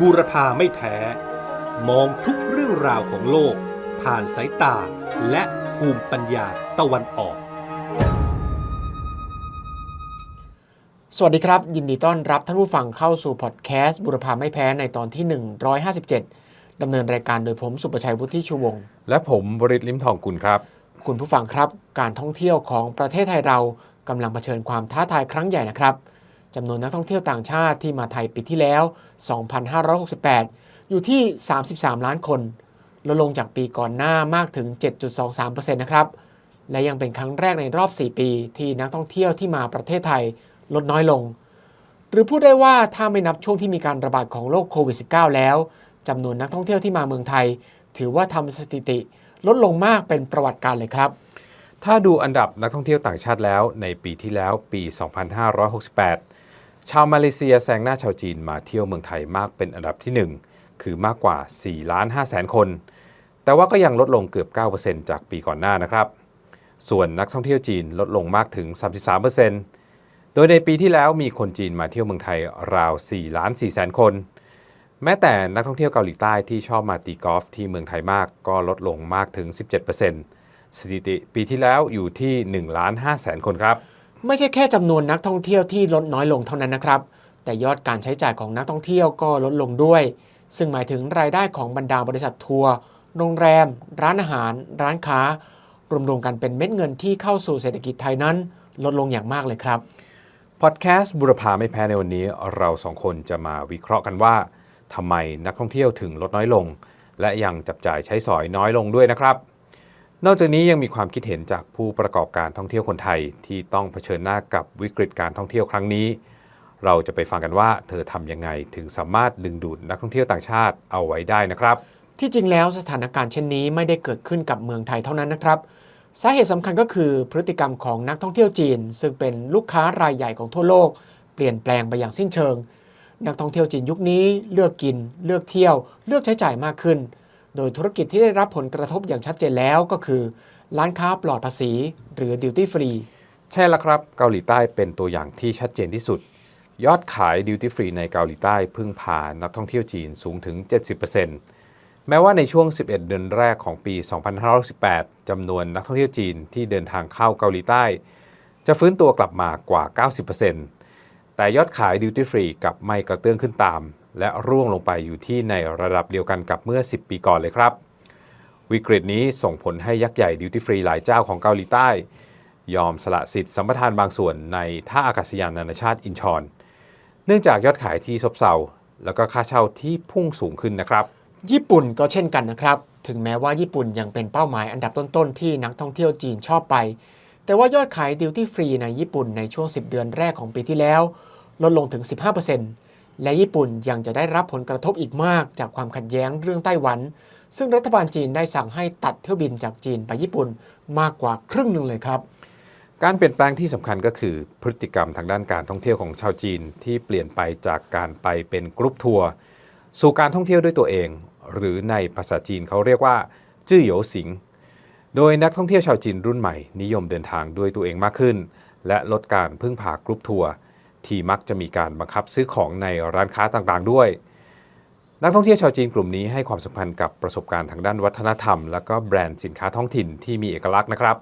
บูรพาไม่แพ้ มองทุกเรื่องราวของโลก ผ่านสายตาและภูมิปัญญาตะวันออก สวัสดีครับ ยินดีต้อนรับท่านผู้ฟังเข้าสู่พอดแคสต์บุรพาไม่แพ้ในตอนที่ 157 ดำเนินรายการโดยผมสุประชัยวุฒิชูวงศ์และผมบริษลิมทองกุลครับ คุณผู้ฟังครับ การท่องเที่ยวของประเทศไทยเรากำลังเผชิญความท้าทายครั้งใหญ่นะครับ จำนวนนักท่องเที่ยวต่างชาติที่มาไทยปีที่แล้ว 2,568 อยู่ที่ 33 ล้านคนลดลงจากปีก่อนหน้ามากถึง 7.23%นะครับ และยังเป็นครั้งแรกในรอบ 4 ปีที่นักท่องเที่ยวที่มาประเทศไทยลดน้อยลง หรือพูดได้ว่าถ้าไม่นับช่วงที่มีการระบาดของโรคโควิด -19 แล้วจำนวนนักท่องเที่ยวที่มาเมืองไทย ถือว่าทำสถิติลดลงมากเป็นประวัติการเลยครับ ถ้าดูอันดับนักท่องเที่ยวต่างชาติแล้วในปีที่แล้วปี 2568 ชาวมาเลเซียแซงหน้าชาวจีนมาเที่ยวเมืองไทยมากเป็นอันดับที่ 1 คือมากกว่า4ล้าน5แสนคน แต่ว่าก็ยังลดลงเกือบ 9%จากปีก่อนหน้านะครับ ส่วนนักท่องเที่ยวจีนลดลงมากถึง 33%โดยในปีที่แล้วมีคนจีนมาเที่ยวเมืองไทยราว4ล้าน4แสนคน แม้แต่นักท่องเที่ยวเกาหลีใต้ที่ชอบมาตีกอล์ฟที่เมืองไทยมากก็ลดลงมากถึง 17%สถิติปีที่แล้วอยู่ที่1ล้าน5แสนคนครับ ไม่ใช่แค่จำนวนนักท่องเที่ยวที่ลดน้อยลงเท่านั้นนะครับ แต่ยอดการใช้จ่ายของนักท่องเที่ยวก็ลดลงด้วย ซึ่งหมายถึงรายได้ของบรรดาบริษัททัวร์โรงแรม ร้านอาหาร ร้านค้ารวมๆกันเป็นเม็ดเงินที่เข้าสู่เศรษฐกิจไทยนั้นลดลงอย่างมากเลยครับพอดแคสต์บุรพาไม่แพ้ในวันนี้ เราสองคนจะมาวิเคราะห์กันว่าทำไมนักท่องเที่ยวถึงลดน้อยลง และยังจับจ่ายใช้สอยน้อยลงด้วยนะครับ นอกจากนี้ยังมีความคิดเห็นจากผู้ประกอบการท่องเที่ยวคนไทยที่ต้องเผชิญหน้ากับวิกฤตการท่องเที่ยวครั้งนี้ เราจะไปฟังกันว่าเธอทำยังไงถึงสามารถดึงดูดนักท่องเที่ยวต่างชาติเอาไว้ได้นะครับ ที่จริงแล้วสถานการณ์เช่นนี้ไม่ได้เกิดขึ้นกับเมืองไทยเท่านั้นนะครับ สาเหตุสำคัญก็คือพฤติกรรมของนักท่องเที่ยวจีน ซึ่งเป็นลูกค้ารายใหญ่ของทั่วโลก เปลี่ยนแปลงไปอย่างสิ้นเชิง นักท่องเที่ยวจีนยุคนี้เลือกกิน เลือกเที่ยว เลือกใช้จ่ายมากขึ้น โดยธุรกิจที่ได้รับผลกระทบอย่างชัดเจนแล้วก็คือ ร้านค้าปลอดภาษี หรือ duty free ใช่แล้วครับ เกาหลีใต้เป็นตัวอย่างที่ชัดเจนที่สุด ยอดขายดิวตี้ฟรีในเกาหลีใต้พึ่งพานักท่องเที่ยวจีนสูงถึง 70%แม้ว่าในช่วง 11 เดือนแรกของปี 2518จำนวนนักท่องเที่ยวจีนที่เดินทางเข้าเกาหลีใต้ จะฟื้นตัวกลับมากว่า 90%แต่ยอดขายดิวตี้ฟรีกลับไม่กระเตื้องขึ้นตาม และร่วงลงไปอยู่ที่ในระดับเดียวกันกับเมื่อ 10 ปีก่อนเลยครับ วิกฤตนี้ส่งผลให้ยักษ์ใหญ่ดิวตี้ฟรีหลายเจ้าของเกาหลีใต้ ยอมสละสิทธิ์สัมปทานบางส่วนในท่าอากาศยานนานาชาติอินชอน เนื่องจากยอดขายที่ซบเซาแล้วก็ค่าเช่าที่พุ่งสูงขึ้นนะครับ ญี่ปุ่นก็เช่นกันนะครับ ถึงแม้ว่าญี่ปุ่นยังเป็นเป้าหมายอันดับต้นๆที่นักท่องเที่ยวจีนชอบไป แต่ว่ายอดขายดิวตี้ฟรีในญี่ปุ่นในช่วง 10 เดือนแรกของปีที่แล้ว ลดลงถึง 15% และญี่ปุ่นยังจะได้รับผลกระทบอีกมากจากความขัดแย้งเรื่องไต้หวัน ซึ่งรัฐบาลจีนได้สั่งให้ตัดเที่ยวบินจากจีนไปญี่ปุ่นมากกว่าครึ่งหนึ่งเลยครับ การเปลี่ยนแปลงที่สำคัญก็คือพฤติกรรมทางด้านการท่องเที่ยวของชาวจีนที่เปลี่ยนไปจากการไปเป็นกรุ๊ปทัวร์สู่การท่องเที่ยวด้วยตัวเอง หรือในภาษาจีนเขาเรียกว่า จื้อเหยวสิง โดยนักท่องเที่ยวชาวจีนรุ่นใหม่ นิยมเดินทางด้วยตัวเองมากขึ้น และลดการพึ่งพากรุ๊ปทัวร์ ที่มักจะมีการบังคับซื้อของในร้านค้าต่างๆด้วย นักท่องเที่ยวชาวจีนกลุ่มนี้ให้ความสำคัญกับประสบการณ์ทางด้านวัฒนธรรม และก็แบรนด์สินค้าท้องถิ่นที่มีเอกลักษณ์นะครับ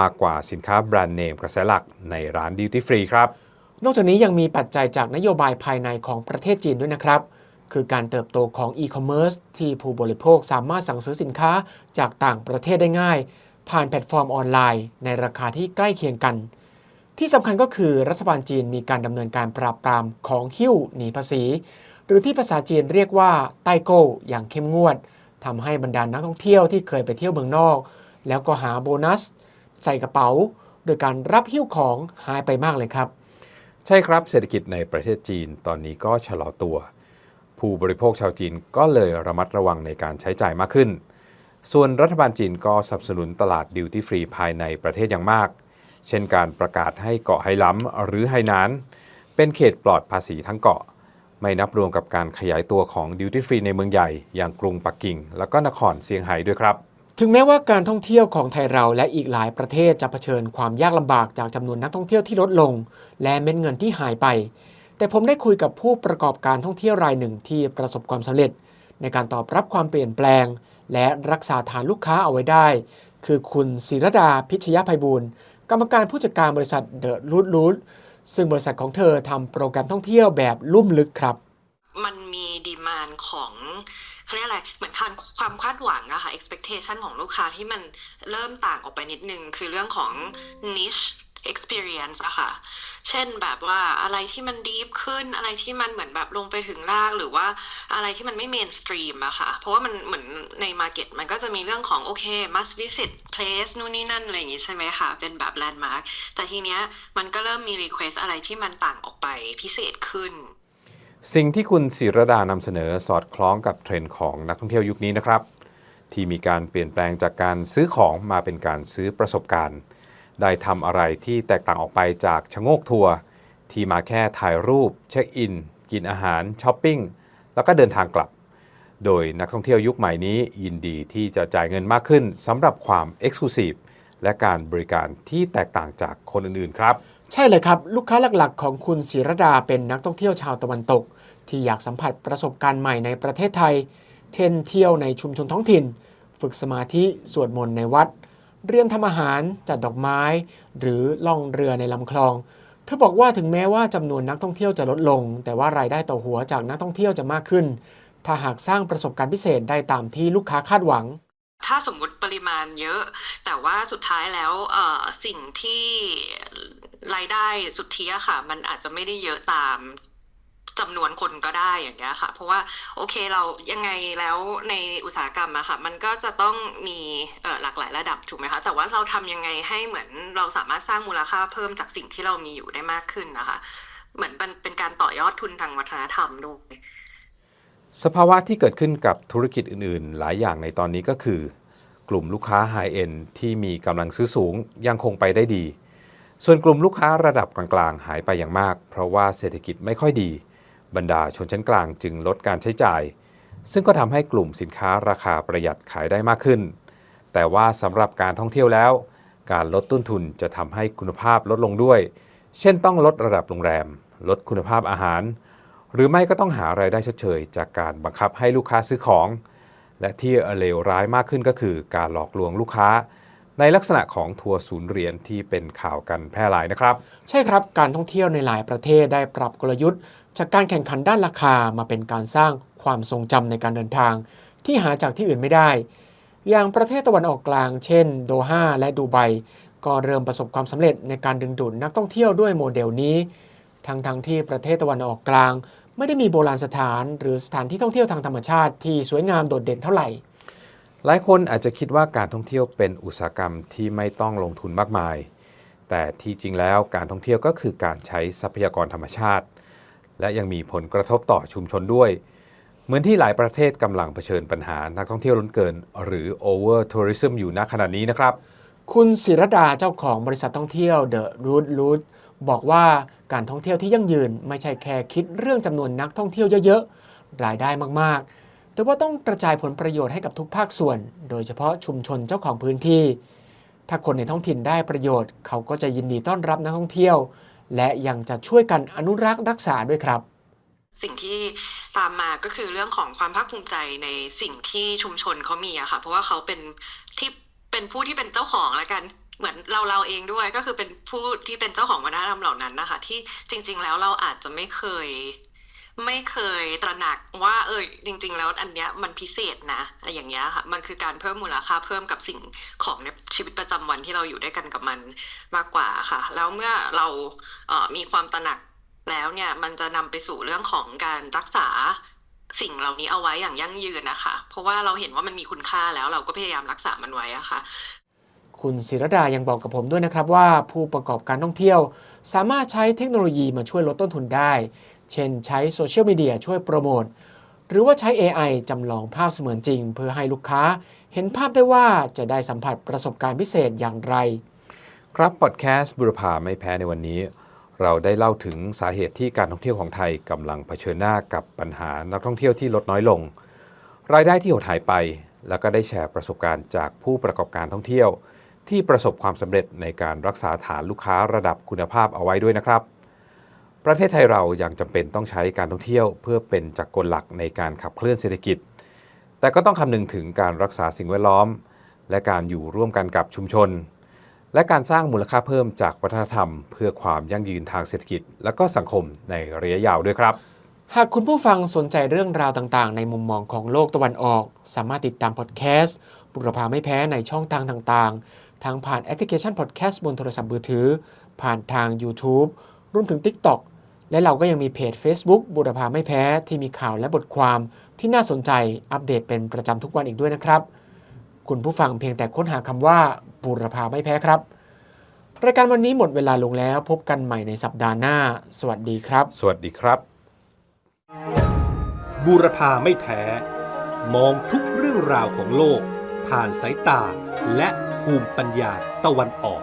มากกว่าสินค้าแบรนด์เนมกระแสหลักในร้านดิวตี้ฟรีครับ นอกจากนี้ยังมีปัจจัยจากนโยบายภายในของประเทศจีนด้วยนะครับ คือการเติบโตของอีคอมเมิร์ซที่ผู้บริโภคสามารถสั่งซื้อสินค้าจากต่างประเทศได้ง่าย ผ่านแพลตฟอร์มออนไลน์ ในราคาที่ใกล้เคียงกัน ที่สำคัญก็คือรัฐบาลจีนมีการดำเนินการปราบปรามของหิ้วหนีภาษี หรือที่ภาษาจีนเรียกว่าไต้โก้อย่างเข้มงวดทำให้บรรดานักท่องเที่ยวที่เคยไปเที่ยวเมืองนอก แล้วก็หาโบนัส ใส่กระเป๋า โดยการรับหิ้วของหายไปมากเลยครับ ใช่ครับเศรษฐกิจในประเทศจีนตอนนี้ก็ชะลอตัว ผู้บริโภคชาวจีนก็เลยระมัดระวังในการใช้จ่ายมากขึ้น ส่วนรัฐบาลจีนก็สนับสนุนตลาดดิวตี้ฟรีภายในประเทศอย่างมาก เช่นการประกาศให้เกาะไหหลำหรือไหหนาน เป็นเขตปลอดภาษีทั้งเกาะ ไม่นับรวมกับการขยายตัวของดิวตี้ฟรีในเมืองใหญ่ อย่างกรุงปักกิ่ง แล้วก็นครเซี่ยงไฮ้ด้วยครับถึงแม้ว่าการท่องเที่ยวของไทยเราและอีกหลายประเทศจะเผชิญความยากลำบากจากจำนวนนักท่องเที่ยวที่ลดลง และเม็ดเงินที่หายไป แต่ผมได้คุยกับผู้ประกอบการท่องเที่ยวรายหนึ่งที่ประสบความสำเร็จ ในการตอบรับความเปลี่ยนแปลง และรักษาฐานลูกค้าเอาไว้ได้ คือคุณศิรดาพิชยภัยบูลย์ กรรมการผู้จัดการบริษัทเดอะรูทรูทซึ่งบริษัทของเธอทำโปรแกรมท่องเที่ยวแบบลุ่มลึกครับ มันมีดีมานของเขาเรียกอะไร เหมือนคามความคาดหวังอะค่ะ expectation ของลูกค้าที่มันเริ่มต่างออกไปนิดนึง คือเรื่องของ niche experience อะค่ะ เช่นแบบว่าอะไรที่มัน deep ขึ้นอะไรที่มันเหมือนแบบลงไปถึงรากหรือว่าอะไรที่มันไม่ mainstream อะค่ะ เพราะว่ามันเหมือนใน market มันก็จะมีเรื่องของโอเค must visit place นู่นนี่นั่นอะไรอย่างงี้ใช่ไหมคะ เป็นแบบ landmark แต่ทีเนี้ยมันก็เริ่มมี request อะไรที่มันต่างออกไปพิเศษขึ้นสิ่งที่คุณศิรดานำเสนอสอดคล้องกับเทรนด์ของนักท่องเที่ยวยุคนี้นะครับ ที่มีการเปลี่ยนแปลงจากการซื้อของมาเป็นการซื้อประสบการณ์ ได้ทำอะไรที่แตกต่างออกไปจากชะโงกทัวร์ที่มาแค่ถ่ายรูป เช็คอิน กินอาหารช้อปปิ้ง แล้วก็เดินทางกลับ โดยนักท่องเที่ยวยุคใหม่นี้ยินดีที่จะจ่ายเงินมากขึ้นสำหรับความเอ็กซ์คลูซีฟและการบริการที่แตกต่างจากคนอื่นๆครับ ใช่เลยครับ ลูกค้าหลักๆ ของคุณศิรดาเป็นนักท่องเที่ยวชาวตะวันตก ที่อยากสัมผัสประสบการณ์ใหม่ในประเทศไทย เช่นเที่ยวในชุมชนท้องถิ่น ฝึกสมาธิสวดมนต์ในวัด เรียนทำอาหารจัดดอกไม้ หรือล่องเรือในลำคลอง เธอบอกว่าถึงแม้ว่าจำนวนนักท่องเที่ยวจะลดลง แต่ว่ารายได้ต่อหัวจากนักท่องเที่ยวจะมากขึ้น ถ้าหากสร้างประสบการณ์พิเศษได้ตามที่ลูกค้าคาดหวังถ้าสมมุติปริมาณเยอะ แต่ว่าสุดท้ายแล้วสิ่งที่รายได้สุทธิอะค่ะ มันอาจจะไม่ได้เยอะตาม จำนวนคนก็ได้อย่างเงี้ยค่ะ เพราะว่าโอเคเรายังไงแล้วในอุตสาหกรรมอะค่ะ มันก็จะต้องมีหลากหลายระดับถูกไหมคะแต่ว่าเราทำยังไงให้เหมือนเราสามารถสร้างมูลค่าเพิ่มจากสิ่งที่เรามีอยู่ได้มากขึ้นนะคะ เหมือนเป็นเป็นการต่อยอดทุนทางวัฒนธรรมด้วยสภาวะที่เกิดขึ้นกับธุรกิจอื่นๆ หลายอย่างในตอนนี้ก็คือ กลุ่มลูกค้าไฮเอ็นที่มีกำลังซื้อสูงยังคงไปได้ดี ส่วนกลุ่มลูกค้าระดับกลางๆ หายไปอย่างมาก เพราะว่าเศรษฐกิจไม่ค่อยดี บรรดาชนชั้นกลางจึงลดการใช้จ่าย ซึ่งก็ทำให้กลุ่มสินค้าราคาประหยัดขายได้มากขึ้น แต่ว่าสำหรับการท่องเที่ยวแล้ว การลดต้นทุนจะทำให้คุณภาพลดลงด้วย เช่นต้องลดระดับโรงแรม ลดคุณภาพอาหาร หรือไม่ก็ต้องหารายได้ชดเชย จากการบังคับให้ลูกค้าซื้อของ และที่เลวร้ายมากขึ้นก็คือ การหลอกลวงลูกค้า ในลักษณะของทัวร์ศูนย์เหรียญที่เป็นข่าวกันแพร่หลายนะครับ ใช่ครับการท่องเที่ยวในหลายประเทศได้ปรับกลยุทธ์ จากการแข่งขันด้านราคามาเป็นการสร้างความทรงจำในการเดินทาง ที่หาจากที่อื่นไม่ได้ อย่างประเทศตะวันออกกลาง เช่น โดฮาและดูไบก็เริ่มประสบความสำเร็จในการดึงดูดนักท่องเที่ยวด้วยโมเดลนี้ทั้งทงๆที่ประเทศตะวันออกกลาง ไม่ได้มีโบราณสถาน หรือสถานที่ท่องเที่ยวทางธรรมชาติที่สวยงามโดดเด่นเท่าไหร่ หลายคนอาจจะคิดว่าการท่องเที่ยวเป็นอุตสาหกรรมที่ไม่ต้องลงทุนมากมาย แต่ที่จริงแล้วการท่องเที่ยวก็คือการใช้ทรัพยากรธรรมชาติ และยังมีผลกระทบต่อชุมชนด้วย เหมือนที่หลายประเทศกำลังเผชิญปัญหานักท่องเที่ยวล้นเกิน หรือ over tourism อยู่ณขณะนี้นะครับ คุณศิรดาเจ้าของบริษัทท่องเที่ยว The Root Root บอกว่าการท่องเที่ยวที่ยั่งยืนไม่ใช่แค่คิดเรื่องจำนวนนักท่องเที่ยวเยอะๆรายได้มากๆ แต่ว่าต้องกระจายผลประโยชน์ให้กับทุกภาคส่วน โดยเฉพาะชุมชนเจ้าของพื้นที่ ถ้าคนในท้องถิ่นได้ประโยชน์ เขาก็จะยินดีต้อนรับนักท่องเที่ยว และยังจะช่วยกันอนุรักษ์รักษาด้วยครับสิ่งที่ตามมาก็คือเรื่องของความภาคภูมิใจในสิ่งที่ชุมชนเขามีอะค่ะ เพราะว่าเขาเป็นที่เป็นผู้ที่เป็นเจ้าของแล้วกันเหมือนเราเราเองด้วยก็คือเป็นผู้ที่เป็นเจ้าของวัฒนธรรมเหล่านั้นนะคะ ที่จริง ๆ แล้วเราอาจจะไม่เคย ไม่เคยตระหนักว่า เออจริง ๆ แล้วอันเนี้ยมันพิเศษนะอะไรอย่างเงี้ยค่ะมันคือการเพิ่มมูลค่าเพิ่มกับสิ่งของในชีวิตประจำวันที่เราอยู่ด้วยกันกับมันมากกว่าค่ะ แล้วเมื่อเราเอ่อมีความตระหนักแล้วเนี่ยมันจะนำไปสู่เรื่องของการรักษาสิ่งเหล่านี้เอาไว้อย่างยั่งยืนนะคะ เพราะว่าเราเห็นว่ามันมีคุณค่าแล้วเราก็พยายามรักษามันไว้อะค่ะ คุณศิรดายังบอกกับผมด้วยนะครับว่าผู้ประกอบการท่องเที่ยว สามารถใช้เทคโนโลยีมาช่วยลดต้นทุนได้ เช่นใช้โซเชียลมีเดียช่วยโปรโมทหรือว่าใช้ AI จำลองภาพเสมือนจริง เพื่อให้ลูกค้าเห็นภาพได้ว่าจะได้สัมผัสประสบการณ์พิเศษอย่างไร ครับพอดแคสต์บุรพาไม่แพ้ในวันนี้ เราได้เล่าถึงสาเหตุที่การท่องเที่ยวของไทยกำลังเผชิญหน้ากับปัญหานักท่องเที่ยวที่ลดน้อยลง รายได้ที่หดหายไป แล้วก็ได้แชร์ประสบการณ์จากผู้ประกอบการท่องเที่ยว ที่ประสบความสำเร็จในการรักษาฐานลูกค้าระดับคุณภาพเอาไว้ด้วยนะครับ ประเทศไทยเรายังจำเป็นต้องใช้การท่องเที่ยว เพื่อเป็นจักรกลหลักในการขับเคลื่อนเศรษฐกิจ แต่ก็ต้องคำนึงถึงการรักษาสิ่งแวดล้อม และการอยู่ร่วมกันกับชุมชน และการสร้างมูลค่าเพิ่มจากวัฒนธรรม เพื่อความยั่งยืนทางเศรษฐกิจ และก็สังคมในระยะยาวด้วยครับ หากคุณผู้ฟังสนใจเรื่องราวต่างๆ ในมุมมองของโลกตะวันออก สามารถติดตามพอดแคสต์บุรพาไม่แพ้ในช่องทางต่างๆ ทั้งผ่านแอปพลิเคชันพอดแคสต์บนโทรศัพท์มือถือ ผ่านทาง YouTube รวมถึง TikTok และเราก็ยังมีเพจ Facebook บุรพาไม่แพ้ที่มีข่าวและบทความที่น่าสนใจอัปเดตเป็นประจำทุกวันอีกด้วยนะครับ คุณผู้ฟังเพียงแต่ค้นหาคำว่าบุรพาไม่แพ้ครับ รายการวันนี้หมดเวลาลงแล้วพบกันใหม่ในสัปดาห์หน้า สวัสดีครับ สวัสดีครับ บูรพาไม่แพ้ มองทุกเรื่องราวของโลก ผ่านสายตา และภูมิปัญญาตะวันออก